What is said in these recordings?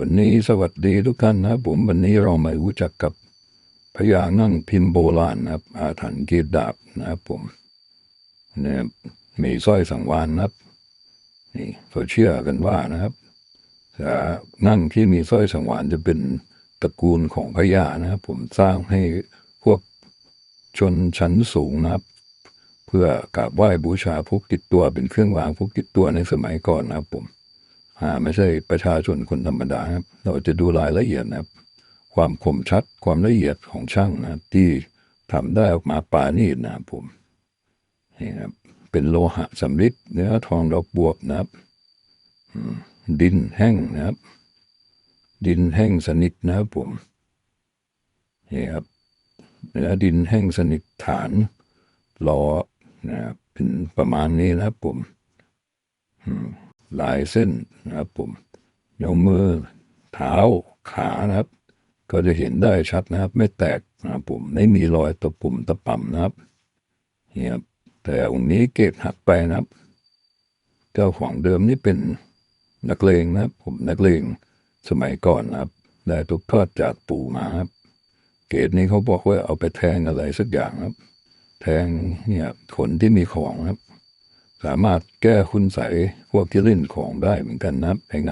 วันนี้สวัสดีทุกท่านนะผมวันนี้เรามารู้จักกับพญานั่งพิมพ์โบราณนะครับ อาถรรพ์กีดดาบนะครับผมเนี่ยมีสร้อยสังวานนะครับนี่เขาเชื่อกันว่านะครับนั่งที่มีสร้อยสังวานจะเป็นตระกูลของพญานะครับ ผมสร้างให้พวกชนชั้นสูงนะครับ เพื่อกราบไหว้บูชาพวกติดตัวเป็นเครื่องรางพวกติดตัวในสมัยก่อนนะครับผม ไม่ใช่ประชาชนคนธรรมดาครับ เราจะดูรายละเอียดนะครับ ความคมชัดความละเอียดของช่างนะที่ทำได้ออกมาปานีตนะครับผมนี่ครับเป็นโลหะสำริดเนื้อทองดอกบวบนะครับดินแห้งนะครับ ดินแห้งสนิทนะครับผมนี่ครับเนื้อดินแห้งสนิทฐานล้อนะครับเป็นประมาณนี้นะครับผม หลายเส้นนะครับผมยกมือเท้าขานะครับ ก็จะเห็นได้ชัดนะครับ ไม่แตกนะครับผมไม่มีรอยตะปุ่มตะป่ำนะครับเนี่ยครับแต่องค์นี้เกตหักไปนะครับ เจ้าของเดิมนี่เป็นนักเลงนะครับ ผมนักเลงสมัยก่อนนะครับ ได้ตกทอดจากปู่มาครับ เกตนี้เขาบอกว่าเอาไปแทงอะไรสักอย่างครับ แทงเนี่ยขนที่มีของครับ สามารถแก้คุณใสพวกที่เล่นของได้เหมือนกันนะครับไอ้ง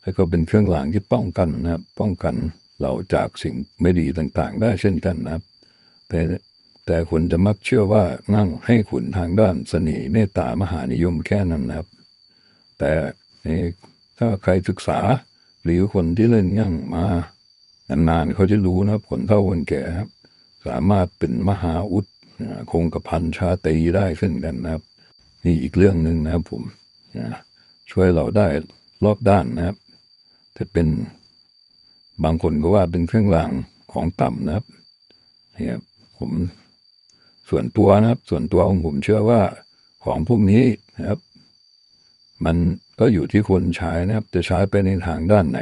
แล้วก็เป็นเครื่องรางที่ป้องกันนะป้องกันเราจากสิ่งไม่ดีต่างๆ ได้เช่นกันนะแต่แต่คนจะมักเชื่อว่านั่งให้ขุนทางด้านเสน่ห์เมตตามหานิยมแค่นั้นนะครับ แต่นี่ถ้าใครศึกษาหรือคนที่เล่นยั่งมานานๆเขาจะรู้นะครับคนเฒ่าคนแก่ครับ สามารถเป็นมหาอุด คงกระพันชาตีได้เช่นกันนะครับ นี่อีกเรื่องหนึ่งนะครับผมช่วยเราได้รอบด้านนะครับจะเป็นบางคนก็ว่าเป็นเครื่องรางของต่ำนะครับเนี่ยผมส่วนตัวนะครับ ส่วนตัวของผมเชื่อว่าของพวกนี้นะครับ มันก็อยู่ที่คนใช้นะครับ จะใช้ไปในทางด้านไหน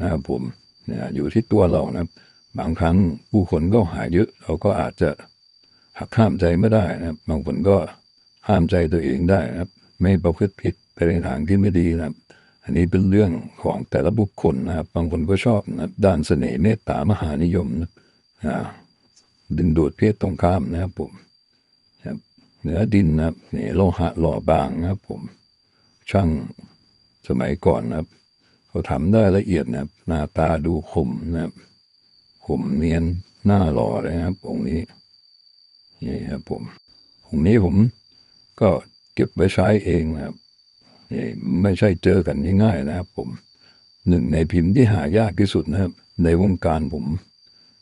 นะครับผมเนี่ยอยู่ที่ตัวเรานะครับ บางครั้งผู้คนก็หายเยอะเราก็อาจจะ หักห้ามใจไม่ได้นะครับบางคนก็ห้ามใจตัวเองได้นะครับ ไม่ประพฤติผิดไปในทางที่ไม่ดีนะครับ อันนี้เป็นเรื่องของแต่ละบุคคลนะครับ บางคนก็ชอบนะด้านเสน่ห์เมตตามหานิยมนะดึงดูดเพศตรงข้ามนะครับผมครับเนื้อดินนะครับนี่โลหะหล่อบางนะครับผมช่างสมัยก่อนนะครับ เขาทำได้ละเอียดนะครับ หน้าตาดูคมนะครับคมเนียนหน้าหล่อเลยนะครับองค์นี้ นี่ครับผมองนี้ผมก็เก็บไว้ใช้เองนะครับนี่ไม่ใช่เจอกันง่ายๆนะครับผมหนึ่งในพิมพ์ที่หายากที่สุดนะครับ ในวงการผม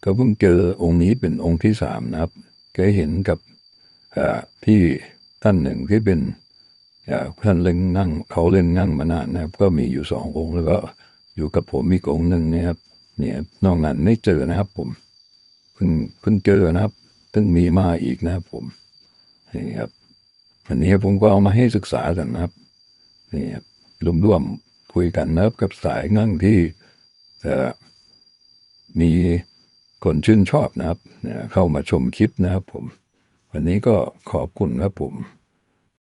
ก็เพิ่งเจอองค์นี้เป็นองค์ที่สามนะครับเคยเห็นกับอ่าพี่ท่านหนึ่งที่เป็นอ่าท่านเล่นนั่งเขาเล่นนั่งมานานนะครับ ก็มีอยู่สององค์แล้วก็อยู่กับผมอีองค์หนึ่งนะครับเนี่ยนอกนั้นไม่เจอนะครับผมเพิ่งเพิ่งเจอนะครับ ซึ่งมีมาอีกนะครับผมนี่ครับอันนี้ผมก็เอามาให้ศึกษากันนะครับนี่ครับร่วมๆคุยกันนะครับกับสายงั่งที่มีคนชื่นชอบนะครับเข้ามาชมคลิปนะครับผม วันนี้ก็ขอบคุณครับผม